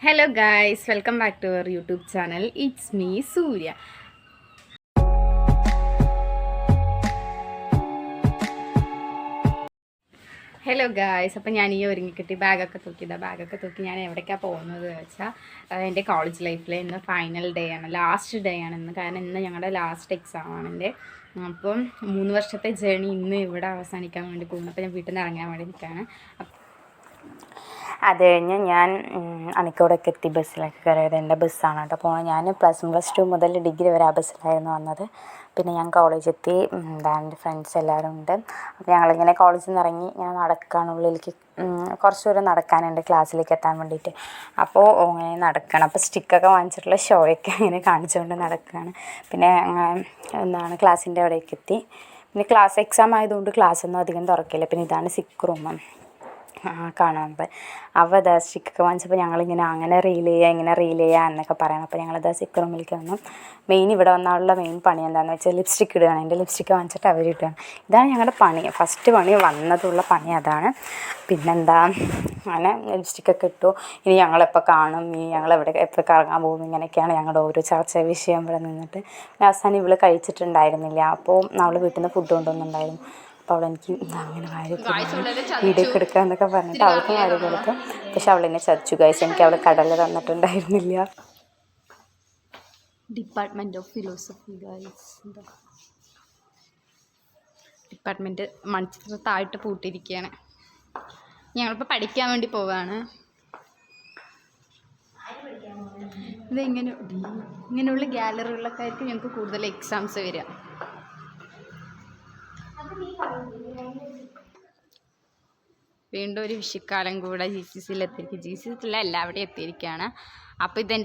Hello guys welcome back to our YouTube channel it's me Surya hello guys അപ്പം ഞാൻ ഈ ഒരുങ്ങി ഒരുങ്ങിക്കിട്ടി ബാഗൊക്കെ തൂക്കിയതാണ് ബാഗൊക്കെ തൂക്കി ഞാൻ എവിടേക്കാണ് പോകുന്നത് വെച്ചാൽ എന്റെ കോളേജ് ലൈഫിലെ ഇന്ന് ഫൈനൽ ഡേ ആണ് ലാസ്റ്റ് ഡേ ആണ് ഇന്ന്. കാരണം ഇന്ന് ഞങ്ങളുടെ ലാസ്റ്റ് എക്സാം ആണ് എന്റെ. അപ്പം മൂന്ന് വർഷത്തെ ജേണി ഇന്ന് ഇവിടെ അവസാനിക്കാൻ വേണ്ടി പോകുന്നു. അപ്പോൾ ഞാൻ വീട്ടിൽ നിന്ന് ഇറങ്ങാൻ വേണ്ടി നിൽക്കുകയാണ് അത് കഴിഞ്ഞ് ഞാൻ അണിക്കോടൊക്കെ എത്തി ബസ്സിലൊക്കെ കയറിയത് എന്റെ ബസ്സാണ് കേട്ടോ. പോകുന്നത് ഞാൻ പ്ലസ് വൺ പ്ലസ് ടു മുതൽ ഡിഗ്രി വരെ ആ ബസ്സിലായിരുന്നു വന്നത്. പിന്നെ ഞാൻ കോളേജ് എത്തി ഉം, എന്റെ ഫ്രണ്ട്സ് എല്ലാവരും ഉണ്ട്. അപ്പോൾ ഞങ്ങളിങ്ങനെ കോളേജിൽ നിന്ന് ഇറങ്ങി ഞാൻ നടക്കുകയാണ് ഉള്ളിലേക്ക് കുറച്ച് ദൂരം നടക്കാനുണ്ട് ക്ലാസ്സിലേക്ക് എത്താൻ വേണ്ടിയിട്ട്. അപ്പോൾ അങ്ങനെ നടക്കണം. അപ്പോൾ സ്റ്റിക്കൊക്കെ വാങ്ങിച്ചിട്ടുള്ള ഷോയൊക്കെ അങ്ങനെ കാണിച്ചുകൊണ്ട് നടക്കുകയാണ് പിന്നെ എന്താണ് ക്ലാസ്സിന്റെ അവിടേക്ക് എത്തി. പിന്നെ ക്ലാസ് എക്സാം ആയതുകൊണ്ട് ക്ലാസ്സൊന്നും അധികം തുറക്കില്ല. പിന്നെ ഇതാണ് സിക്ക് റൂം കാണുന്നത് അവ ദാ സ്റ്റിക്കൊക്കെ വാങ്ങിച്ചപ്പോൾ ഞങ്ങളിങ്ങനെ അങ്ങനെ റീൽ ചെയ്യുക ഇങ്ങനെ റീൽ ചെയ്യുക എന്നൊക്കെ പറയണം. അപ്പോൾ ഞങ്ങളിതാ സിക്ക് റൂമിലേക്ക് വന്നു. മെയിൻ ഇവിടെ വന്നാലുള്ള മെയിൻ പണി എന്താണെന്ന് വെച്ചാൽ ലിപ്സ്റ്റിക്ക് ഇടുകയാണ്. എന്റെ ലിപ്സ്റ്റിക്ക് വാങ്ങിച്ചിട്ട് അവർ ഇടുകയാണ്. ഇതാണ് ഞങ്ങളുടെ പണി. ഫസ്റ്റ് പണി വന്നതുള്ള പണി അതാണ്. പിന്നെന്താ? അങ്ങനെ ലിപ്സ്റ്റിക്കൊക്കെ ഇട്ടു. ഇനി ഞങ്ങളെപ്പോൾ കാണും. ഇനി ഞങ്ങൾ എവിടെ എപ്പോൾ കറങ്ങാൻ പോകും? ഇങ്ങനെയൊക്കെയാണ് ഞങ്ങളുടെ ഓരോ ചർച്ച വിഷയം ഇവിടെ നിന്നിട്ട്. അവസാനം ഇവൾ കഴിച്ചിട്ടുണ്ടായിരുന്നില്ല. അപ്പോൾ അവൾ വീട്ടിൽ നിന്ന് ഫുഡ് കൊണ്ടുവന്നിട്ടുണ്ടായിരുന്നു. അപ്പോൾ അവളെനിക്ക് അങ്ങനെ വാരി വീഡിയോ എടുക്കുക എന്നൊക്കെ പറഞ്ഞിട്ട് അവൾക്ക് വാരി കൊടുത്തു പക്ഷെ അവളെന്നെ ചതിച്ചു ഗൈസ് എനിക്ക് അവൾ കടല തന്നിട്ടുണ്ടായിരുന്നില്ല. Department of philosophy guys department പൂട്ടിരിക്കുകയാണ് പൂട്ടിയിരിക്കുകയാണ്. ഞങ്ങളിപ്പോൾ പഠിക്കാൻ വേണ്ടി പോവുകയാണ് ഇതെങ്ങനെ ഇങ്ങനെയുള്ള ഇങ്ങനെയുള്ള ഗാലറികളിലൊക്കെ ഞങ്ങൾക്ക് കൂടുതൽ എക്സാംസ് വരിക. വീണ്ടും ഒരു വിഷുക്കാലം കൂടെ ജി സി സിയിൽ എത്തിയിരിക്കും ജി സി സിയിലെ എല്ലാവിടെയും എത്തിയിരിക്കുകയാണ്. അപ്പോൾ ഇതെ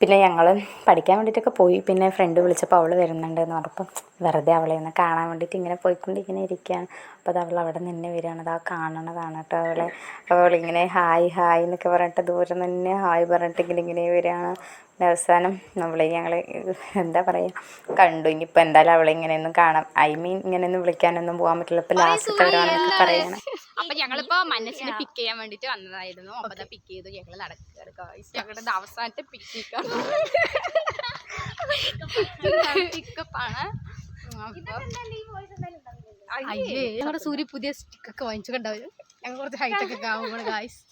പിന്നെ ഞങ്ങൾ പഠിക്കാൻ വേണ്ടിയിട്ടൊക്കെ പോയി. പിന്നെ ഫ്രണ്ട് വിളിച്ചപ്പോൾ അവൾ വരുന്നുണ്ട് എന്ന് പറഞ്ഞപ്പം വെറുതെ അവളെ ഒന്ന് കാണാൻ വേണ്ടിയിട്ട് ഇങ്ങനെ പോയിക്കൊണ്ട് ഇങ്ങനെ ഇരിക്കുകയാണ്. അപ്പോൾ അത് അവൾ അവിടെ നിന്നെ വരികയാണ്. അത് ആ കാണണതാണ് കേട്ടോ അവളെ. അവളിങ്ങനെ ഹായ് ഹായ് എന്നൊക്കെ പറഞ്ഞിട്ട് ദൂരം തന്നെ ഹായ് പറഞ്ഞിട്ട് ഇങ്ങനെ ഇങ്ങനെ വരികയാണ്. പിന്നെ അവസാനം അവളെ ഞങ്ങൾ എന്താ പറയുക കണ്ടു. ഇനിയിപ്പോൾ എന്തായാലും അവളെ ഇങ്ങനെയൊന്നും കാണാം. ഐ മീൻ ഇങ്ങനെയൊന്നും വിളിക്കാനൊന്നും പോകാൻ പറ്റില്ല. ഇപ്പം ലാസ്റ്റ് വരാന്നൊക്കെ പറയണം. അപ്പൊ ഞങ്ങളിപ്പോ മനസ്സിനെ പിക്ക് ചെയ്യാൻ വേണ്ടിട്ട് വന്നതായിരുന്നു. അപ്പൊ അതാ പിക്ക് ചെയ്തു ഞങ്ങൾ guys. ഞങ്ങളുടെ അവസാനത്തെ പിക്ക് പിക്കപ്പാണ് അയ്യേ ഞങ്ങളുടെ സൂര്യ പുതിയ സ്റ്റിക്കൊക്കെ വാങ്ങിച്ചിട്ടുണ്ടാവും ഞങ്ങൾ കുറച്ച് ഹൈറ്റ് ഒക്കെ ആവുമ്പോൾ ഗായ്സ്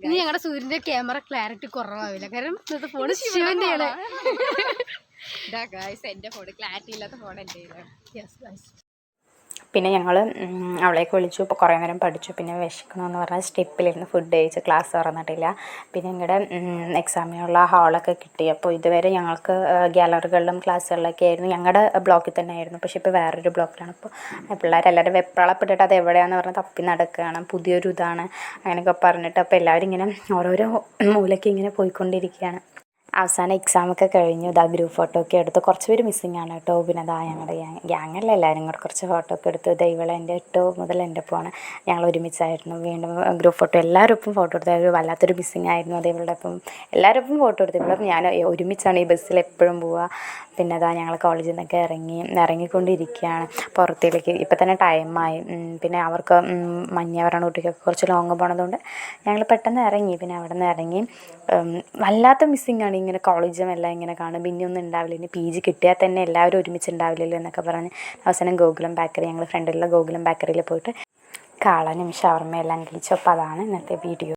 ഇനി ഞങ്ങളുടെ സൂര്യന്റെ ക്യാമറ ക്ലാരിറ്റി കുറവാവില്ല. കാരണം ഇന്നത്തെ ഫോൺ ശിവന്റെയാണ് ഇതാ എന്റെ ഫോൺ ക്ലാരിറ്റി ഇല്ലാത്ത ഫോൺ എന്റെ യെസ് ഗായ്സ് പിന്നെ ഞങ്ങൾ അവളേക്ക് വിളിച്ചു. ഇപ്പോൾ കുറേ നേരം പഠിച്ചു. പിന്നെ വിശക്കണമെന്ന് പറഞ്ഞാൽ സ്റ്റെപ്പിലിരുന്ന് ഫുഡ് കഴിച്ച് ക്ലാസ് തുറന്നിട്ടില്ല. പിന്നെ ഞങ്ങളുടെ എക്സാമിനുള്ള ഹാളൊക്കെ കിട്ടി. അപ്പോൾ ഇതുവരെ ഞങ്ങൾക്ക് ഗ്യാലറികളിലും ക്ലാസ്സുകളിലൊക്കെ ആയിരുന്നു. ഞങ്ങളുടെ ബ്ലോക്കിൽ തന്നെ ആയിരുന്നു. പക്ഷേ ഇപ്പോൾ വേറൊരു ബ്ലോക്കിലാണ് അപ്പോൾ പിള്ളേരെല്ലാവരും വെപ്രാളപ്പെട്ടിട്ട് അത് എവിടെയാണെന്ന് പറഞ്ഞാൽ തപ്പി നടക്കുകയാണ് പുതിയൊരു ഇതാണ്. അങ്ങനെയൊക്കെ പറഞ്ഞിട്ട് അപ്പോൾ എല്ലാവരും ഇങ്ങനെ ഓരോരോ മൂലയ്ക്ക് ഇങ്ങനെ പോയിക്കൊണ്ടിരിക്കുകയാണ് അവസാനം എക്സാമൊക്കെ കഴിഞ്ഞു. ഇതാ ഗ്രൂപ്പ് ഫോട്ടോ ഒക്കെ എടുത്ത് കുറച്ച് പേര് മിസ്സിങ് ആണ് കേട്ടോ. പിന്നെ അതാ ഞങ്ങളുടെ ഗ്യാങ്ങല്ല എല്ലാവരും കൂടെ കുറച്ച് ഫോട്ടോ ഒക്കെ എടുത്തു. ഇതാ ഇവളെ എന്റെ എട്ടോ മുതൽ എന്റെ ഒപ്പമാണ് ഞങ്ങൾ ഒരുമിച്ചായിരുന്നു. വീണ്ടും ഗ്രൂപ്പ് ഫോട്ടോ എല്ലാവരും ഒപ്പം ഫോട്ടോ എടുത്തു. ഒരു വല്ലാത്തൊരു മിസ്സിങ് ആയിരുന്നു. അത് ഇവളുടെ ഒപ്പം എല്ലാവരും ഒപ്പം ഫോട്ടോ എടുത്തു. ഇവിടെ ഞാൻ ഒരുമിച്ചാണ് ഈ ബസ്സിൽ എപ്പോഴും പോവുക പിന്നെ അതാ ഞങ്ങൾ കോളേജിൽ നിന്നൊക്കെ ഇറങ്ങി ഇറങ്ങിക്കൊണ്ടിരിക്കുകയാണ്. പുറത്തേക്ക് ഇപ്പം തന്നെ ടൈമായി പിന്നെ അവർക്ക് മഞ്ഞ മഞ്ഞവരണ കുട്ടിക്കൊക്കെ കുറച്ച് ലോങ്ങ് പോണതുകൊണ്ട് ഞങ്ങൾ പെട്ടെന്ന് ഇറങ്ങി. പിന്നെ അവിടെ നിന്ന് ഇറങ്ങി വല്ലാത്ത മിസ്സിങ് ആണ്. ഇങ്ങനെ കോളേജും എല്ലാം ഇങ്ങനെ കാണും. പിന്നെ ഒന്നും ഉണ്ടാവില്ല. ഇനി പി ജി കിട്ടിയാൽ തന്നെ എല്ലാവരും ഒരുമിച്ച് ഉണ്ടാവില്ലല്ലോ എന്നൊക്കെ പറഞ്ഞ് അവസാനം ഗോകുലം ബേക്കറി ഞങ്ങൾ ഫ്രണ്ടിലുള്ള ഗോകുലം ബേക്കറിയിൽ പോയിട്ട് കാളനും ഷവർമയെല്ലാം കഴിച്ചു. അപ്പോൾ അതാണ് ഇന്നത്തെ വീഡിയോ